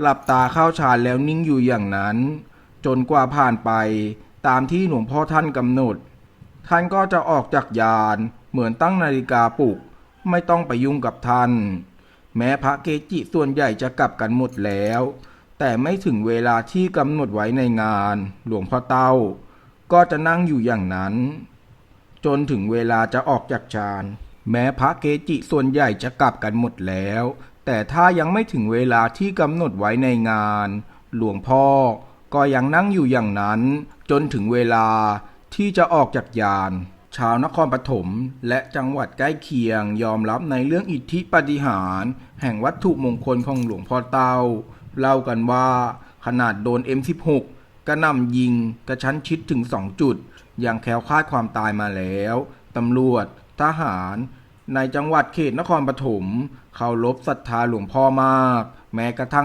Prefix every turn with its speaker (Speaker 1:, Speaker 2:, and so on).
Speaker 1: หลับตาเข้าฌานแล้วนิ่งอยู่อย่างนั้น จนกว่าผ่านไปตามที่หลวงพ่อท่านกำหนด ท่านก็จะออกจากยานเหมือนตั้งนาฬิกาปลุก ไม่ต้องไปยุ่งกับท่าน แม้พระเกจิส่วนใหญ่จะกลับกันหมดแล้ว แต่ไม่ถึงเวลาที่กำหนดไว้ในงาน หลวงพ่อเต้า ก็จะนั่งอยู่อย่างนั้น จนถึงเวลาจะออกจากฌานแม้พระเกจิส่วนใหญ่จะกลับกันหมดแล้ว แต่ถ้ายังไม่ถึงเวลาที่กำหนดไว้ในงาน หลวงพ่อก็ยังนั่งอยู่อย่างนั้น จนถึงเวลาที่จะออกจากยาน ชาวนครปฐมและจังหวัดใกล้เคียงยอมรับในเรื่องอิทธิปฏิหาร แห่งวัตถุมงคลของหลวงพ่อเตาเล่ากันว่าขนาดโดน M16 กระหน่ำยิงกระชั้นชิดถึง2จุด ยังแคล้วคลาดความตายมาแล้ว ตำรวจ ทหาร ในจังหวัดเขตนครปฐมเคารพศรัทธาหลวงพ่อมาก แม้กระทั่ง